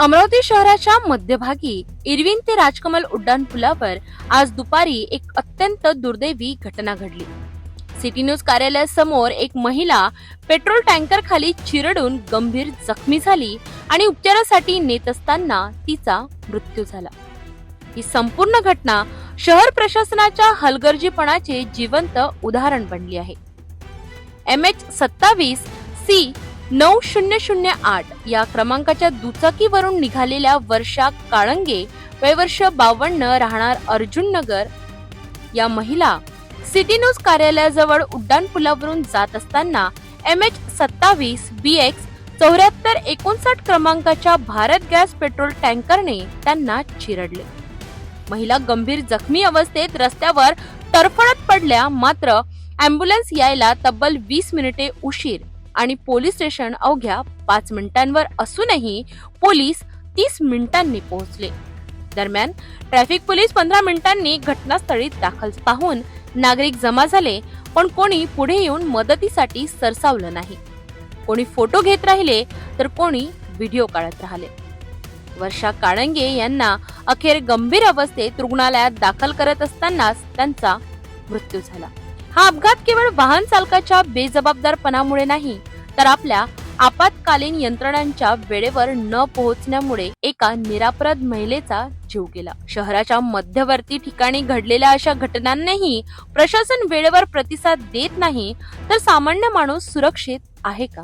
अमरावती शहराच्या मध्यभागी इरविन ते राजकमल उड्डाण पुलावर आज दुपारी एक अत्यंत दुर्दैवी घटना घडली. सिटी न्यूज कार्यालयासमोर एक महिला पेट्रोल टँकर खाली चिरडून गंभीर जखमी झाली आणि उपचारासाठी नेत असताना तिचा मृत्यू झाला. ही संपूर्ण घटना शहर प्रशासनाच्या हलगर्जीपणाचे जिवंत उदाहरण बनली आहे. एम एच सत्तावीस सी नऊ शून्य शून्य आठ या क्रमांकाच्या दुचाकीवरून निघालेल्या वर्षा काळंगे वयवर्ष बावन्न राहणार अर्जुन नगर या महिला सिटी न्यूज कार्यालयाजवळ उड्डाणपुलावरून जात असताना एम एच सत्तावीस बी एक्स चौऱ्याहत्तर एकोणसाठ क्रमांकाच्या भारत गॅस पेट्रोल टँकरने त्यांना चिरडले. महिला गंभीर जखमी अवस्थेत रस्त्यावर तरफडत पडल्या मात्र अँब्युलन्स यायला तब्बल वीस मिनिटे उशीर. आणि पोलीस स्टेशन अवघ्या पाच मिनिटांवर असूनही पोलीस तीस मिनिटांनी पोहोचले. दरम्यान ट्रॅफिक पोलीस पंधरा मिनिटांनी घटनास्थळी दाखल पाहून नागरिक जमा झाले पण कोणी पुढे येऊन मदतीसाठी सरसावलं नाही. कोणी फोटो घेत राहिले तर कोणी व्हिडिओ काढत राहिले. वर्षा काळंगे यांना अखेर गंभीर अवस्थेत रुग्णालयात दाखल करत असतानाच त्यांचा मृत्यू झाला. हा अपघात केवळ वाहन चालकाच्या बेजबाबदारपणामुळे नाही तर आपल्या आपत्कालीन यंत्रणांच्या वेळेवर न पोहोचण्यामुळे एका निरापराध महिलेचा जीव गेला. शहराच्या मध्यवर्ती ठिकाणी घडलेल्या अशा घटनांनाही प्रशासन वेळेवर प्रतिसाद देत नाही तर सामान्य माणूस सुरक्षित आहे का?